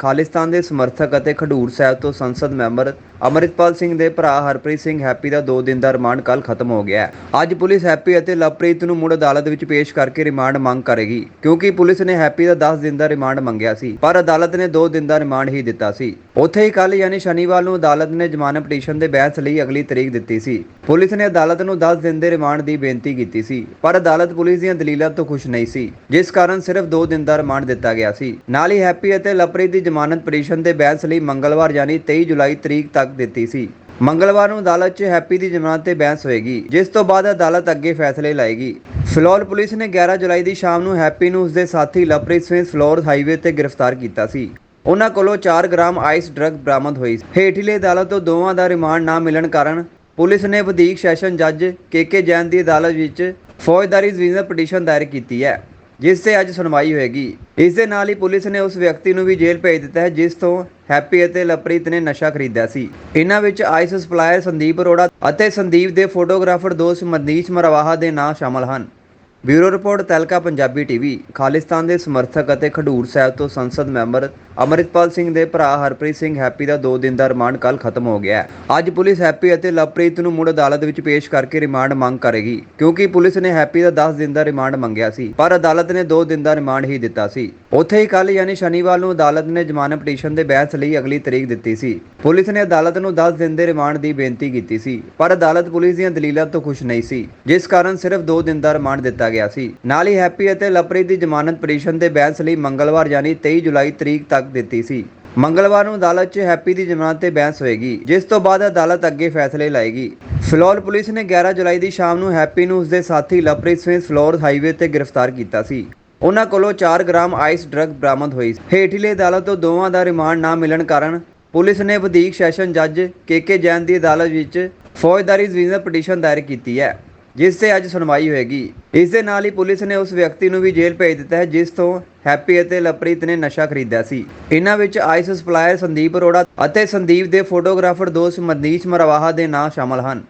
ਖਾਲਿਸਤਾਨ ਦੇ ਸਮਰਥਕ ਅਤੇ ਖਡੂਰ ਸਾਹਿਬ ਤੋਂ ਸੰਸਦ ਮੈਂਬਰ ਅਮਰਿਤਪਾਲ ਸਿੰਘ ਦੇ ਭਰਾ ਹਰਪ੍ਰੀਤ ਸਿੰਘ ਹੈਪੀ ਦਾ 2 ਦਿਨ ਦਾ ਰਿਮਾਂਡ ਕੱਲ ਖਤਮ ਹੋ ਗਿਆ ਹੈ। ਅੱਜ ਪੁਲਿਸ ਹੈਪੀ ਅਤੇ ਲਵਪ੍ਰੀਤ ਨੂੰ ਮੁੜ ਅਦਾਲਤ ਵਿੱਚ ਪੇਸ਼ ਕਰਕੇ ਰਿਮਾਂਡ ਮੰਗ ਕਰੇਗੀ, ਕਿਉਂਕਿ ਪੁਲਿਸ ਨੇ ਹੈਪੀ ਦਾ 10 ਦਿਨ ਦਾ ਰਿਮਾਂਡ ਮੰਗਿਆ ਸੀ, ਪਰ ਅਦਾਲਤ ਨੇ 2 ਦਿਨ ਦਾ ਰਿਮਾਂਡ ਹੀ ਦਿੱਤਾ ਸੀ। ਉੱਥੇ ਹੀ ਕੱਲ ਯਾਨੀ ਸ਼ਨੀਵਾਰ ਨੂੰ ਅਦਾਲਤ ਨੇ ਜ਼ਮਾਨਤ ਪਟੀਸ਼ਨ ਦੇ ਬਹਿਸ ਲਈ ਅਗਲੀ ਤਰੀਕ ਦਿੱਤੀ ਸੀ। ਪੁਲਿਸ ਨੇ ਅਦਾਲਤ ਨੂੰ 10 ਦਿਨ ਦੇ ਰਿਮਾਂਡ ਦੀ ਬੇਨਤੀ ਕੀਤੀ ਸੀ, ਪਰ ਅਦਾਲਤ ਪੁਲਿਸ ਦੀਆਂ ਦਲੀਲਾਂ ਤੋਂ ਖੁਸ਼ ਨਹੀਂ ਸੀ, ਜਿਸ ਕਾਰਨ ਸਿਰਫ 2 ਦਿਨ ਦਾ ਰਿਮਾਂਡ ਦਿੱਤਾ ਗਿਆ ਸੀ। ਨਾਲ ਹੀ ਹੈਪੀ ਅਤੇ ਲਵਪ੍ਰੀਤ ਦੀ ਜ਼ਮਾਨਤ ਪਟੀਸ਼ਨ ਦੇ ਬਹਿਸ ਲਈ ਮੰਗਲਵਾਰ ਯਾਨੀ 23 ਜੁਲਾਈ ਤਰੀਕ ਤੱਕ ਦਿੱਤੀ ਸੀ। ਮੰਗਲਵਾਰ ਨੂੰ ਅਦਾਲਤ 'ਚ ਹੈਪੀ ਦੀ ਜ਼ਮਾਨਤ ਤੇ ਬਹਿਸ ਹੋਏਗੀ, ਜਿਸ ਤੋਂ ਬਾਅਦ ਅਦਾਲਤ ਅੱਗੇ ਫੈਸਲੇ ਲਾਏਗੀ। ਫਿਲੌਰ ਪੁਲਿਸ ਨੇ 11 ਜੁਲਾਈ ਦੀ ਸ਼ਾਮ ਨੂੰ ਹੈਪੀ ਨੂੰ ਉਸਦੇ ਸਾਥੀ ਲਵਪ੍ਰੀਤ ਸਿੰਘ ਫਲੋਰ ਹਾਈਵੇ ਤੇ ਗ੍ਰਿਫਤਾਰ ਕੀਤਾ ਸੀ। ਉਹਨਾਂ ਕੋਲੋਂ 4 ਗ੍ਰਾਮ ਆਈਸ ਡਰੱਗ ਬਰਾਮਦ ਹੋਈ ਹੇਠਲੇ ਅਦਾਲਤ ਤੋਂ ਦੋਵਾਂ ਦਾ ਰਿਮਾਂਡ ਨਾ ਮਿਲਣ ਕਾਰਨ ਪੁਲਿਸ ਨੇ ਵਧੀਕ ਸੈਸ਼ਨ ਜੱਜ ਕੇਕੇ ਜੈਨ ਦੀ ਅਦਾਲਤ ਵਿੱਚ ਫੌਜਦਾਰੀ ਜ਼ਮੀਨ ਪਟੀਸ਼ਨ ਦਾਇਰ ਕੀਤੀ ਹੈ, ਜਿਸ ਤੇ ਅੱਜ ਸੁਣਵਾਈ ਹੋਏਗੀ। ਇਸ ਦੇ ਨਾਲ ਹੀ ਪੁਲਿਸ ਨੇ ਉਸ ਵਿਅਕਤੀ ਨੂੰ ਵੀ ਜੇਲ੍ਹ ਭੇਜ ਦਿੱਤਾ ਹੈ, ਜਿਸ ਤੋਂ ਹੈਪੀ ਅਤੇ ਲਪ੍ਰੀਤ ਨੇ ਨਸ਼ਾ ਖਰੀਦਿਆ ਸੀ। ਇਹਨਾਂ ਵਿੱਚ ਆਈਸ ਸਪਲਾਇਰ ਸੰਦੀਪ ਅਰੋੜਾ ਅਤੇ ਸੰਦੀਪ ਦੇ ਫੋਟੋਗ੍ਰਾਫਰ ਦੋਸਤ ਮਨੀਸ਼ ਮਰਵਾਹਾ ਦੇ ਨਾਂ ਸ਼ਾਮਲ ਹਨ। Bureau report ਤਲਕਾ, Punjabi TV, Khalistan ਦੇ ਸਮਰਥਕ ਅਤੇ ਖਡੂਰ ਸਾਹਿਬ ਤੋਂ ਸੰਸਦ ਮੈਂਬਰ ਅਮਰਿਤਪਾਲ ਸਿੰਘ ਦੇ ਭਰਾ ਹਰਪ੍ਰੀਤ ਸਿੰਘ ਹੈਪੀ ਦਾ 2 ਦਿਨ ਦਾ ਰਿਮਾਂਡ ਕੱਲ ਖਤਮ ਹੋ ਗਿਆ ਅੱਜ ਪੁਲਿਸ ਹੈਪੀ ਅਤੇ ਲਵਪ੍ਰੀਤ ਨੂੰ ਮੁੜ ਅਦਾਲਤ ਵਿੱਚ ਪੇਸ਼ ਕਰਕੇ ਰਿਮਾਂਡ ਮੰਗ ਕਰੇਗੀ, ਕਿਉਂਕਿ ਪੁਲਿਸ ਨੇ ਹੈਪੀ ਦਾ 10 ਦਿਨ ਦਾ ਰਿਮਾਂਡ ਮੰਗਿਆ ਸੀ, ਪਰ ਅਦਾਲਤ ਨੇ 2 ਦਿਨ ਦਾ ਰਿਮਾਂਡ ਹੀ ਦਿੱਤਾ ਸੀ। ਉੱਥੇ ਹੀ ਕੱਲ ਯਾਨੀ ਸ਼ਨੀਵਾਰ ਨੂੰ ਅਦਾਲਤ ਨੇ ਜ਼ਮਾਨਤ ਪਟੀਸ਼ਨ ਦੇ ਬਹਿਸ ਲਈ ਅਗਲੀ ਤਰੀਕ ਦਿੱਤੀ ਸੀ। ਪੁਲਿਸ ਨੇ ਅਦਾਲਤ ਨੂੰ 10 ਦਿਨ ਦੇ ਰਿਮਾਂਡ ਦੀ ਬੇਨਤੀ ਕੀਤੀ ਸੀ, ਪਰ ਅਦਾਲਤ ਪੁਲਿਸ ਦੀਆਂ ਦਲੀਲਾਂ ਤੋਂ ਖੁਸ਼ ਨਹੀਂ ਸੀ, ਜਿਸ ਕਾਰਨ ਸਿਰਫ 2 ਦਿਨ ਦਾ ਰਿਮਾਂਡ ਦਿੱਤਾ ਗਿਆ ਸੀ। ਨਾਲ ਹੀ ਹੈਪੀ ਅਤੇ ਲਵਪ੍ਰੀਤ ਦੀ ਜ਼ਮਾਨਤ ਪਟੀਸ਼ਨ ਦੇ ਬਹਿਸ ਲਈ ਮੰਗਲਵਾਰ ਯਾਨੀ 23 ਜੁਲਾਈ ਤਰੀਕ ਤੱਕ ਦਿੱਤੀ ਸੀ। ਮੰਗਲਵਾਰ ਨੂੰ ਅਦਾਲਤ 'ਚ ਹੈਪੀ ਦੀ ਜ਼ਮਾਨਤ ਤੇ ਬਹਿਸ ਹੋਏਗੀ, ਜਿਸ ਤੋਂ ਬਾਅਦ ਅਦਾਲਤ ਅੱਗੇ ਫੈਸਲੇ ਲਾਏਗੀ। ਫਿਲੌਰ ਪੁਲਿਸ ਨੇ 11 ਜੁਲਾਈ ਦੀ ਸ਼ਾਮ ਨੂੰ ਹੈਪੀ ਨੂੰ ਉਸਦੇ ਸਾਥੀ ਲਵਪ੍ਰੀਤ ਸਿੰਘ ਫਲੋਰ ਹਾਈਵੇ ਤੇ ਗ੍ਰਿਫਤਾਰ ਕੀਤਾ ਸੀ। ਉਹਨਾਂ ਕੋਲੋਂ 4 ਗ੍ਰਾਮ ਆਈਸ ਡਰੱਗ ਬਰਾਮਦ ਹੋਈ। ਹੇਠਲੇ ਅਦਾਲਤ ਤੋਂ ਦੋਵਾਂ ਦਾ ਰਿਮਾਂਡ ਨਾ ਮਿਲਣ ਕਾਰਨ ਪੁਲਿਸ ਨੇ ਵਧੀਕ ਸੈਸ਼ਨ ਜੱਜ ਕੇਕੇ ਜੈਨ ਦੀ ਅਦਾਲਤ ਵਿੱਚ ਫੌਜਦਾਰੀ ਜ਼ਮੀਨ ਪਟੀਸ਼ਨ ਦਾਇਰ ਕੀਤੀ ਹੈ, ਜਿਸ ਤੇ ਅੱਜ ਸੁਣਵਾਈ ਹੋਏਗੀ। ਇਸ ਦੇ ਨਾਲ ਹੀ ਪੁਲਿਸ ਨੇ ਉਸ ਵਿਅਕਤੀ ਨੂੰ ਵੀ ਜੇਲ੍ਹ ਭੇਜ ਦਿੱਤਾ ਹੈ, ਜਿਸ ਤੋਂ ਹੈਪੀ ਅਤੇ ਲਵਪ੍ਰੀਤ ਨੇ ਨਸ਼ਾ ਖਰੀਦਿਆ ਸੀ। ਇਹਨਾਂ ਵਿੱਚ ਆਈਸ ਸਪਲਾਇਰ ਸੰਦੀਪ ਅਰੋੜਾ ਅਤੇ ਸੰਦੀਪ ਦੇ ਫੋਟੋਗ੍ਰਾਫਰ ਦੋਸਤ ਮਨੀਸ਼ ਮਰਵਾਹਾ ਦੇ ਨਾਂ ਸ਼ਾਮਲ ਹਨ।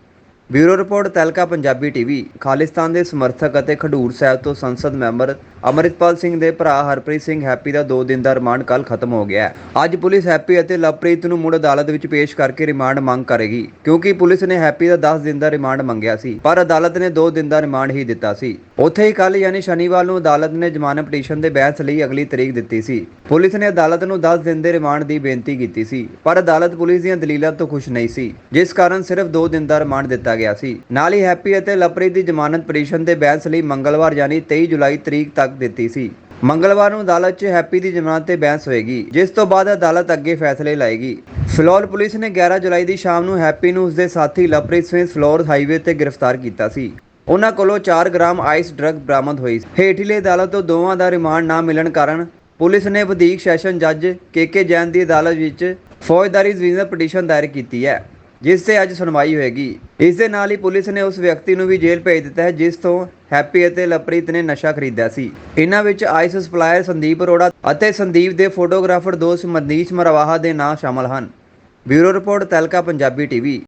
Bureau report ਤਲਕਾ Punjabi TV, Khalistan ਦੇ ਸਮਰਥਕ ਅਤੇ ਖਡੂਰ ਸਾਹਿਬ ਤੋਂ ਸੰਸਦ ਮੈਂਬਰ ਅਮਰਿਤਪਾਲ ਸਿੰਘ ਦੇ ਭਰਾ ਹਰਪ੍ਰੀਤ ਸਿੰਘ ਹੈਪੀ ਦਾ 2 ਦਿਨ ਦਾ ਰਿਮਾਂਡ ਕੱਲ ਖਤਮ ਹੋ ਗਿਆ ਹੈ। ਅੱਜ ਪੁਲਿਸ ਹੈਪੀ ਅਤੇ ਲਵਪ੍ਰੀਤ ਨੂੰ ਮੁੜ ਅਦਾਲਤ ਵਿੱਚ ਪੇਸ਼ ਕਰਕੇ ਰਿਮਾਂਡ ਮੰਗ ਕਰੇਗੀ, ਕਿਉਂਕਿ ਪੁਲਿਸ ਨੇ ਹੈਪੀ ਦਾ 10 ਦਿਨ ਦਾ ਰਿਮਾਂਡ ਮੰਗਿਆ ਸੀ, ਪਰ ਅਦਾਲਤ ਨੇ 2 ਦਿਨ ਦਾ ਰਿਮਾਂਡ ਹੀ ਦਿੱਤਾ ਸੀ। ਉੱਥੇ ਹੀ ਕੱਲ ਯਾਨੀ ਸ਼ਨੀਵਾਰ ਨੂੰ ਅਦਾਲਤ ਨੇ ਜ਼ਮਾਨਤ ਪਟੀਸ਼ਨ ਦੇ ਬਹਿਸ ਲਈ ਅਗਲੀ ਤਰੀਕ ਦਿੱਤੀ ਸੀ। ਪੁਲਿਸ ਨੇ ਅਦਾਲਤ ਨੂੰ 10 ਦਿਨ ਦੇ ਰਿਮਾਂਡ ਦੀ ਬੇਨਤੀ ਕੀਤੀ ਸੀ, ਪਰ ਅਦਾਲਤ ਪੁਲਿਸ ਦੀਆਂ ਦਲੀਲਾਂ ਤੋਂ ਖੁਸ਼ ਨਹੀਂ ਸੀ, ਜਿਸ ਕਾਰਨ ਸਿਰਫ 2 ਦਿਨ ਦਾ ਰਿਮਾਂਡ ਦਿੱਤਾ ਗਿਆ ਸੀ। ਨਾਲ ਹੀ ਹੈਪੀ ਅਤੇ ਲਵਪ੍ਰੀਤ ਦੀ ਜ਼ਮਾਨਤ ਪਟੀਸ਼ਨ ਦੇ ਬਹਿਸ ਲਈ ਮੰਗਲਵਾਰ ਯਾਨੀ 23 ਜੁਲਾਈ ਤਰੀਕ ਤੱਕ ਦਿੱਤੀ ਸੀ। ਮੰਗਲਵਾਰ ਨੂੰ ਅਦਾਲਤ 'ਚ ਹੈਪੀ ਦੀ ਜ਼ਮਾਨਤ ਤੇ ਬਹਿਸ ਹੋਏਗੀ, ਜਿਸ ਤੋਂ ਬਾਅਦ ਅਦਾਲਤ ਅੱਗੇ ਫੈਸਲੇ ਲਾਏਗੀ। ਫਿਲੌਰ ਪੁਲਿਸ ਨੇ 11 ਜੁਲਾਈ ਦੀ ਸ਼ਾਮ ਨੂੰ ਹੈਪੀ ਨੂੰ ਉਸਦੇ ਸਾਥੀ ਲਵਪ੍ਰੀਤ ਸਿੰਘ ਫਲੋਰ ਹਾਈਵੇ ਤੇ ਗ੍ਰਿਫਤਾਰ ਕੀਤਾ ਸੀ। ਉਹਨਾਂ ਕੋਲੋਂ 4 ਗ੍ਰਾਮ ਆਈਸ ਡਰੱਗ ਬਰਾਮਦ ਹੋਈ ਹੇਠਲੇ ਅਦਾਲਤ ਤੋਂ ਦੋਵਾਂ ਦਾ ਰਿਮਾਂਡ ਨਾ ਮਿਲਣ ਕਾਰਨ ਪੁਲਿਸ ਨੇ ਵਧੀਕ ਸੈਸ਼ਨ ਜੱਜ ਕੇਕੇ ਜੈਨ ਦੀ ਅਦਾਲਤ ਵਿੱਚ ਫੌਜਦਾਰੀ ਜ਼ਮੀਨ ਪਟੀਸ਼ਨ ਦਾਇਰ ਕੀਤੀ ਹੈ, ਜਿਸ ਤੇ ਅੱਜ ਸੁਣਵਾਈ ਹੋਏਗੀ। ਇਸ ਦੇ ਨਾਲ ਹੀ ਪੁਲਿਸ ਨੇ ਉਸ ਵਿਅਕਤੀ ਨੂੰ ਵੀ ਜੇਲ੍ਹ ਭੇਜ ਦਿੱਤਾ ਹੈ, ਜਿਸ ਤੋਂ ਹੈਪੀ ਅਤੇ ਲਪ੍ਰੀਤ ਨੇ ਨਸ਼ਾ ਖਰੀਦਿਆ ਸੀ। ਇਹਨਾਂ ਵਿੱਚ ਆਈਸ ਸਪਲਾਇਰ ਸੰਦੀਪ ਅਰੋੜਾ ਅਤੇ ਸੰਦੀਪ ਦੇ ਫੋਟੋਗ੍ਰਾਫਰ ਦੋਸਤ ਮਨੀਸ਼ ਮਰਵਾਹਾ ਦੇ ਨਾਂ ਸ਼ਾਮਲ ਹਨ। Bureau report ਤਲਕਾ, Punjabi TV.